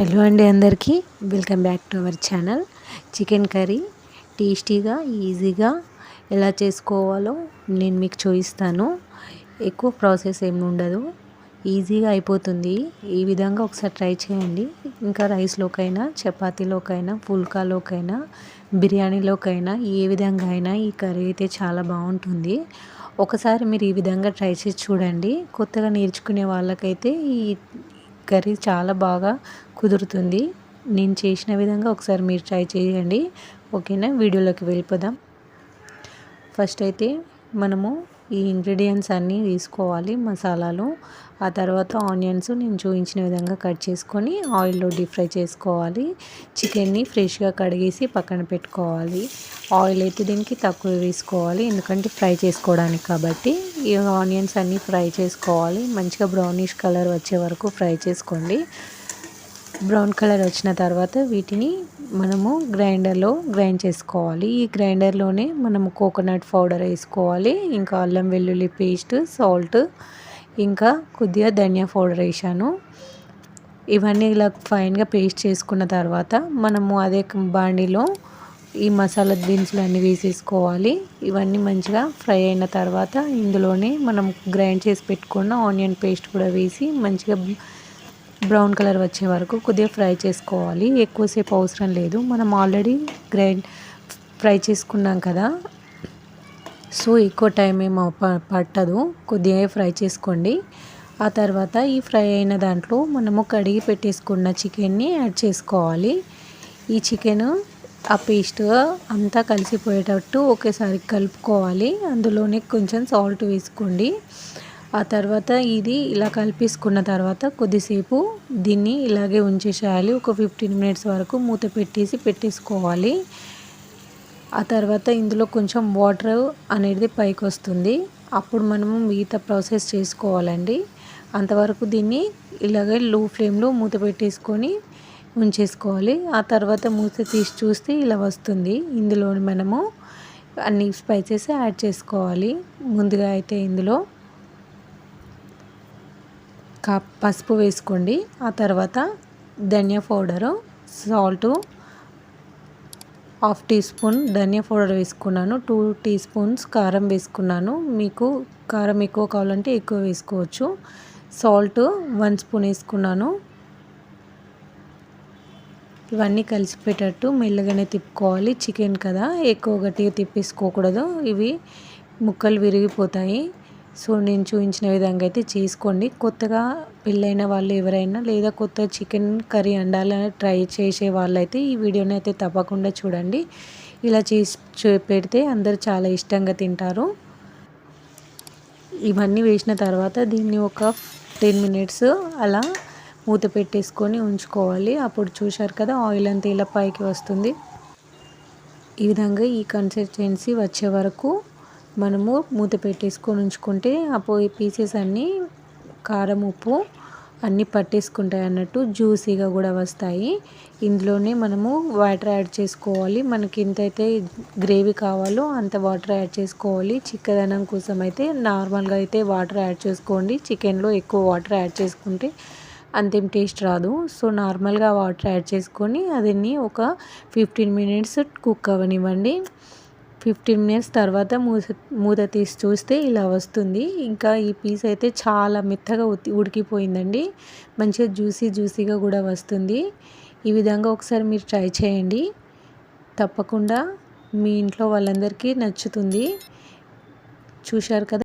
Hello అండి అందరికీ. Welcome back to our channel chicken curry టేస్టీగా ఈజీగా ఎలా చేసుకోవాలో నేను మీకు చూపిస్తాను. ఎక్కువ ప్రాసెస్ ఏమి ఉండదు. ఈజీగా అయిపోతుంది. ఈ విధంగా ఒకసారి ట్రై చేయండి. ఇంకా రైస్లోకైనా చపాతీలోకైనా పుల్కాలోకైనా బిర్యానీలోకైనా ఏ విధంగా అయినా ఈ కర్రీ అయితే చాలా బాగుంటుంది. ఒకసారి మీరు ఈ విధంగా ట్రై చేసి చూడండి. కొత్తగా నేర్చుకునే వాళ్ళకైతే ఈ కర్రీ చాలా బాగా కుదురుతుంది. నేను చేసిన విధంగా ఒకసారి మీరు ట్రై చేయండి. ఓకేనా? వీడియోలోకి వెళ్ళిపోదాం. ఫస్ట్ అయితే మనము ఈ ఇంగ్రీడియంట్స్ అన్నీ తీసుకోవాలి మసాలాలు. ఆ తర్వాత ఆనియన్స్ నేను చూపించిన విధంగా కట్ చేసుకొని ఆయిల్లో డీప్ ఫ్రై చేసుకోవాలి. చికెన్ని ఫ్రెష్గా కడిగేసి పక్కన పెట్టుకోవాలి. ఆయిల్ అయితే దీనికి తక్కువ వేసుకోవాలి ఎందుకంటే ఫ్రై చేసుకోవడానికి కాబట్టి. ఈ ఆనియన్స్ అన్నీ ఫ్రై చేసుకోవాలి. మంచిగా బ్రౌనిష్ కలర్ వచ్చే వరకు ఫ్రై చేసుకోండి. బ్రౌన్ కలర్ వచ్చిన తర్వాత వీటిని మనము గ్రైండర్లో గ్రైండ్ చేసుకోవాలి. ఈ గ్రైండర్లోనే మనము కోకోనట్ పౌడర్ వేసుకోవాలి. ఇంకా అల్లం వెల్లుల్లి పేస్ట్ సాల్ట్ ఇంకా కొద్దిగా ధనియా పౌడర్ వేసాను. ఇవన్నీ ఇలా ఫైన్గా పేస్ట్ చేసుకున్న తర్వాత మనము అదే బాండీలో ఈ మసాలా దినుసులు అన్నీ వేసేసుకోవాలి. ఇవన్నీ మంచిగా ఫ్రై అయిన తర్వాత ఇందులోనే మనం గ్రైండ్ చేసి పెట్టుకున్న ఆనియన్ పేస్ట్ కూడా వేసి మంచిగా బ్రౌన్ కలర్ వచ్చే వరకు కొద్దిగా ఫ్రై చేసుకోవాలి. ఎక్కువసేపు అవసరం లేదు. మనం ఆల్రెడీ గ్రైండ్ ఫ్రై చేసుకున్నాం కదా. సో ఎక్కువ టైం ఏమో పట్టదు. కొద్దిగా ఫ్రై చేసుకోండి. ఆ తర్వాత ఈ ఫ్రై అయిన దాంట్లో మనము కడిగి పెట్టేసుకున్న చికెన్ని యాడ్ చేసుకోవాలి. ఈ చికెన్ ఆ పేస్ట్ అంతా కలిసిపోయేటట్టు ఒకేసారి కలుపుకోవాలి. అందులోనే కొంచెం సాల్ట్ వేసుకోండి. ఆ తర్వాత ఇది ఇలా కలిపేసుకున్న తర్వాత కొద్దిసేపు దీన్ని ఇలాగే ఉంచేసేయాలి. ఒక ఫిఫ్టీన్ మినిట్స్ వరకు మూత పెట్టేసి పెట్టేసుకోవాలి. ఆ తర్వాత ఇందులో కొంచెం వాటర్ అనేది పైకి వస్తుంది. అప్పుడు మనము మిగతా ప్రాసెస్ చేసుకోవాలండి. అంతవరకు దీన్ని ఇలాగే లో ఫ్లేమ్లో మూత పెట్టేసుకొని ఉంచేసుకోవాలి. ఆ తర్వాత మూత తీసి చూస్తే ఇలా వస్తుంది. ఇందులో మనము అన్ని స్పైసెస్ యాడ్ చేసుకోవాలి. ముందుగా అయితే ఇందులో కప్ పసుపు వేసుకోండి. ఆ తర్వాత ధనియా powder salt half teaspoon ధనియా పౌడర్ వేసుకున్నాను. టూ టీ స్పూన్స్ కారం వేసుకున్నాను. మీకు కారం ఎక్కువ కావాలంటే ఎక్కువ వేసుకోవచ్చు. సాల్ట్ వన్ స్పూన్ వేసుకున్నాను. ఇవన్నీ కలిసిపోయేటట్టు మెల్లగానే తిప్పుకోవాలి. చికెన్ కదా ఎక్కువ గట్టిగా తిప్పేసుకోకూడదు. ఇవి ముక్కలు విరిగిపోతాయి. సో నేను చూపించిన విధంగా అయితే చేసుకోండి. కొత్తగా పెళ్ళైన వాళ్ళు ఎవరైనా లేదా కొత్త చికెన్ కర్రీ వండాలని ట్రై చేసే వాళ్ళైతే ఈ వీడియోని అయితే తప్పకుండా చూడండి. ఇలా చేసి పెడితే అందరు చాలా ఇష్టంగా తింటారు. ఇవన్నీ వేసిన తర్వాత దీన్ని ఒక టెన్ మినిట్స్ అలా మూత పెట్టేసుకొని ఉంచుకోవాలి. అప్పుడు చూశారు కదా ఆయిల్ అంతా ఇలా పైకి వస్తుంది. ఈ విధంగా ఈ కన్సిస్టెన్సీ వచ్చే వరకు మనము మూత పెట్టేసుకొని ఉంచుకుంటే ఆ పోయి పీసెస్ అన్నీ కారం ఉప్పు అన్నీ పట్టేసుకుంటాయి అన్నట్టు జ్యూసీగా కూడా వస్తాయి. ఇందులోనే మనము వాటర్ యాడ్ చేసుకోవాలి. మనకి ఎంతైతే గ్రేవీ కావాలో అంత వాటర్ యాడ్ చేసుకోవాలి. చిక్కదనం కోసం అయితే నార్మల్గా అయితే వాటర్ యాడ్ చేసుకోండి. చికెన్లో ఎక్కువ వాటర్ యాడ్ చేసుకుంటే అంతేం టేస్ట్ రాదు. సో నార్మల్గా వాటర్ యాడ్ చేసుకొని అదన్నీ ఒక ఫిఫ్టీన్ మినిట్స్ కుక్ అవ్వనివ్వండి. ఫిఫ్టీన్ మినిట్స్ తర్వాత మూత మూత తీసి చూస్తే ఇలా వస్తుంది. ఇంకా ఈ పీస్ అయితే చాలా మెత్తగా ఉడికిపోయిందండి. మంచిగా జ్యూసీ జ్యూసీగా కూడా వస్తుంది. ఈ విధంగా ఒకసారి మీరు ట్రై చేయండి. తప్పకుండా మీ ఇంట్లో వాళ్ళందరికీ నచ్చుతుంది. చూశారు కదా?